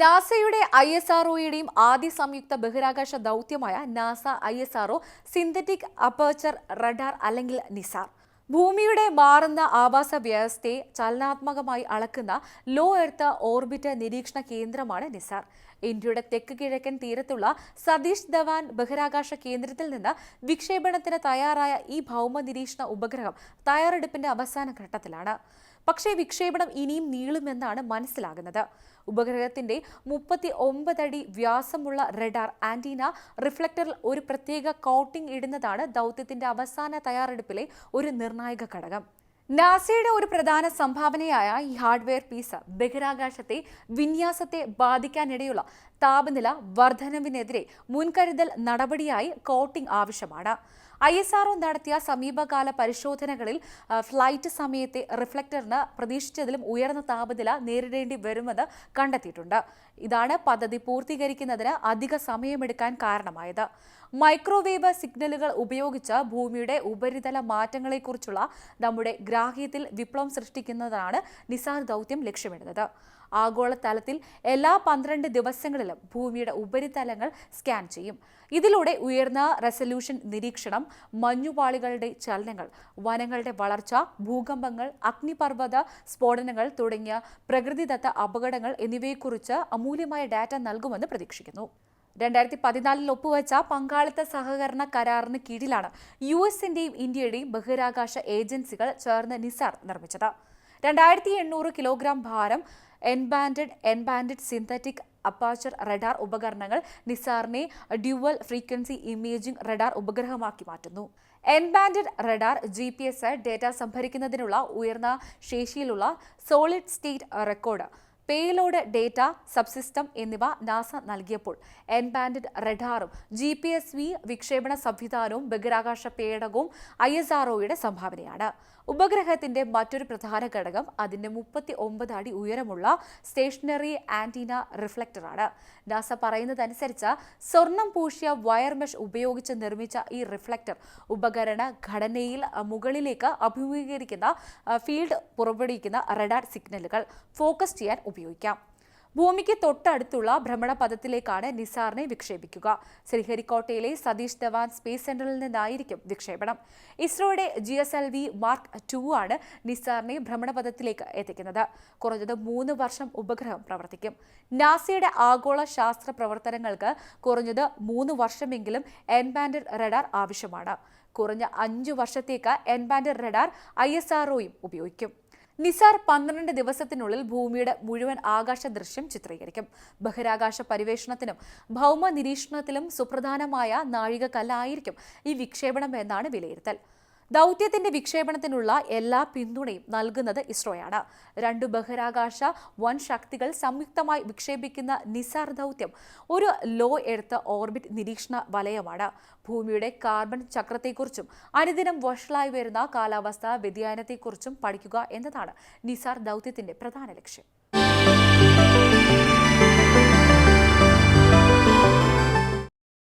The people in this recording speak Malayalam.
നാസയുടെ ഐ എസ് ആർ ഒയുടെയും ആദ്യ സംയുക്ത ബഹിരാകാശ ദൗത്യമായ NASA I S R O synthetic aperture radar അല്ലെങ്കിൽ നിസാർ. ഭൂമിയുടെ മാറുന്ന ആവാസ വ്യവസ്ഥയെ ചലനാത്മകമായി അളക്കുന്ന ലോ എർത്ത് ഓർബിറ്റ് നിരീക്ഷണ കേന്ദ്രമാണ് നിസാർ. ഇന്ത്യയുടെ തെക്ക് കിഴക്കൻ തീരത്തുള്ള സതീഷ് ധവാൻ ബഹിരാകാശ കേന്ദ്രത്തിൽ നിന്ന് വിക്ഷേപണത്തിന് തയ്യാറായ ഈ ഭൗമ നിരീക്ഷണ ഉപഗ്രഹം തയ്യാറെടുപ്പിന്റെ അവസാന ഘട്ടത്തിലാണ്. പക്ഷേ വിക്ഷേപണം ഇനിയും നീളുമെന്നാണ് മനസ്സിലാകുന്നത്. ഉപഗ്രഹത്തിന്റെ മുപ്പത്തി ഒമ്പതടി വ്യാസമുള്ള റഡാർ ആന്റീന റിഫ്ലക്ടറിൽ ഒരു പ്രത്യേക കോട്ടിംഗ് ഇടുന്നതാണ് ദൗത്യത്തിന്റെ അവസാന തയ്യാറെടുപ്പിലെ ഒരു നിർണായക ഘടകം. നാസയുടെ ഒരു പ്രധാന സംഭാവനയായ ഈ ഹാർഡ്വെയർ പീസ് ബഹിരാകാശത്തെ വിന്യാസത്തെ ബാധിക്കാനിടയുള്ള താപനില വർധനവിനെതിരെ മുൻകരുതൽ നടപടിയായി കോട്ടിംഗ് ആവശ്യമാണ്. ഐ എസ് ആർഒ നടത്തിയ സമീപകാല പരിശോധനകളിൽ ഫ്ലൈറ്റ് സമയത്തെ റിഫ്ലക്ടറിന് പ്രതീക്ഷിച്ചതിലും ഉയർന്ന താപനില നേരിടേണ്ടി വരുമെന്ന് കണ്ടെത്തിയിട്ടുണ്ട്. ഇതാണ് പദ്ധതി പൂർത്തീകരിക്കുന്നതിന് അധിക സമയമെടുക്കാൻ കാരണമായത്. മൈക്രോവേവ് സിഗ്നലുകൾ ഉപയോഗിച്ച് ഭൂമിയുടെ ഉപരിതല മാറ്റങ്ങളെക്കുറിച്ചുള്ള നമ്മുടെ ഗ്രാഹ്യത്തിൽ വിപ്ലവം സൃഷ്ടിക്കുന്നതാണ് നിസാർ ദൗത്യം ലക്ഷ്യമിടുന്നത്. ആഗോളതലത്തിൽ എല്ലാ പന്ത്രണ്ട് ദിവസങ്ങളിലും ഭൂമിയുടെ ഉപരിതലങ്ങൾ സ്കാൻ ചെയ്യും. ഇതിലൂടെ ഉയർന്ന റെസല്യൂഷൻ നിരീക്ഷണം മഞ്ഞുപാളികളുടെ ചലനങ്ങൾ വനങ്ങളുടെ വളർച്ച ഭൂകമ്പങ്ങൾ അഗ്നിപർവത സ്ഫോടനങ്ങൾ തുടങ്ങിയ പ്രകൃതിദത്ത അപകടങ്ങൾ എന്നിവയെക്കുറിച്ച് അമൂല്യമായ ഡാറ്റ നൽകുമെന്ന് പ്രതീക്ഷിക്കുന്നു. രണ്ടായിരത്തി പതിനാലിൽ ഒപ്പുവെച്ച പങ്കാളിത്ത സഹകരണ കരാറിന് കീഴിലാണ് യു എസിന്റെയും ഇന്ത്യയുടെയും ബഹിരാകാശ ഏജൻസികൾ ചേർന്ന് നിസാർ നിർമ്മിച്ചത്. രണ്ടായിരത്തി എണ്ണൂറ് കിലോഗ്രാം ഭാരം എൻബാൻഡഡ് എൻബാൻഡഡ് സിന്തറ്റിക് അപ്പാച്ചർ റഡാർ ഉപകരണങ്ങൾ നിസാറിനെ ഡ്യുവൽ ഫ്രീക്വൻസി ഇമേജിംഗ് റഡാർ ഉപഗ്രഹമാക്കി മാറ്റുന്നു. എൻബാൻഡഡ് radar G P S data സംഭരിക്കുന്നതിനുള്ള ഉയർന്ന ശേഷിയിലുള്ള solid state record payload data subsystem എന്നിവ നാസ നൽകിയപ്പോൾ എൻബാൻഡ് റഡാറും ജി പി എസ് വി വിക്ഷേപണ സംവിധാനവും ബഹിരാകാശ പേടകവും ഐ എസ് ആർഒയുടെ സംഭാവനയാണ്. ഉപഗ്രഹത്തിന്റെ മറ്റൊരു പ്രധാന ഘടകം അതിന്റെ മുപ്പത്തി ഒമ്പത് അടി ഉയരമുള്ള സ്റ്റേഷനറി ആന്റീന റിഫ്ലക്ടറാണ് നാസ പറയുന്നതനുസരിച്ച് സ്വർണം പൂശിയ വയർ മെഷ് ഉപയോഗിച്ച് നിർമ്മിച്ച ഈ റിഫ്ലക്ടർ ഉപകരണ ഘടനയിൽ മുകളിലേക്ക് അഭിമുഖീകരിക്കുന്ന ഫീൽഡ് പുറപ്പെടുവിക്കുന്ന റെഡാർ സിഗ്നലുകൾ ഫോക്കസ് ചെയ്യാൻ ഉപയോഗിക്കാം ഭൂമിക്ക് തൊട്ടടുത്തുള്ള ഭ്രമണപഥത്തിലേക്കാണ് നിസാറിനെ വിക്ഷേപിക്കുക. ശ്രീഹരിക്കോട്ടയിലെ സതീഷ് ധവാൻ സ്പേസ് സെന്ററിൽ നിന്നായിരിക്കും വിക്ഷേപണം. ഇസ്രോയുടെ G S L V mark two ആണ് നിസാറിനെ ഭ്രമണപഥത്തിലേക്ക് എത്തിക്കുന്നത്. കുറഞ്ഞത് മൂന്ന് വർഷം ഉപഗ്രഹം പ്രവർത്തിക്കും. നാസയുടെ ആഗോള ശാസ്ത്ര പ്രവർത്തനങ്ങൾക്ക് കുറഞ്ഞത് മൂന്ന് വർഷമെങ്കിലും എൻബാൻഡഡ് റഡാർ ആവശ്യമാണ്. കുറഞ്ഞ അഞ്ചു വർഷത്തേക്ക് എൻബാൻഡഡ് റഡാർ ഐ ഉപയോഗിക്കും. നിസാർ പന്ത്രണ്ട് ദിവസത്തിനുള്ളിൽ ഭൂമിയുടെ മുഴുവൻ ആകാശ ദൃശ്യം ചിത്രീകരിക്കും. ബഹിരാകാശ പരിവേഷണത്തിനും ഭൗമ നിരീക്ഷണത്തിലും സുപ്രധാനമായ നാഴികക്കല്ലായിരിക്കും ഈ വിക്ഷേപണം എന്നാണ് വിലയിരുത്തൽ. ദൗത്യത്തിന്റെ വിക്ഷേപണത്തിനുള്ള എല്ലാ പിന്തുണയും നൽകുന്നത് ഇസ്രോയാണ്. രണ്ടു ബഹിരാകാശ വൻ ശക്തികൾ സംയുക്തമായി വിക്ഷേപിക്കുന്ന നിസാർ ദൗത്യം ഒരു ലോ എർത്ത് ഓർബിറ്റ് നിരീക്ഷണ വലയമാണ്. ഭൂമിയുടെ കാർബൺ ചക്രത്തെക്കുറിച്ചും അനുദിനം വഷളായി വരുന്ന കാലാവസ്ഥാ വ്യതിയാനത്തെക്കുറിച്ചും പഠിക്കുക എന്നതാണ് നിസാർ ദൗത്യത്തിന്റെ പ്രധാന ലക്ഷ്യം.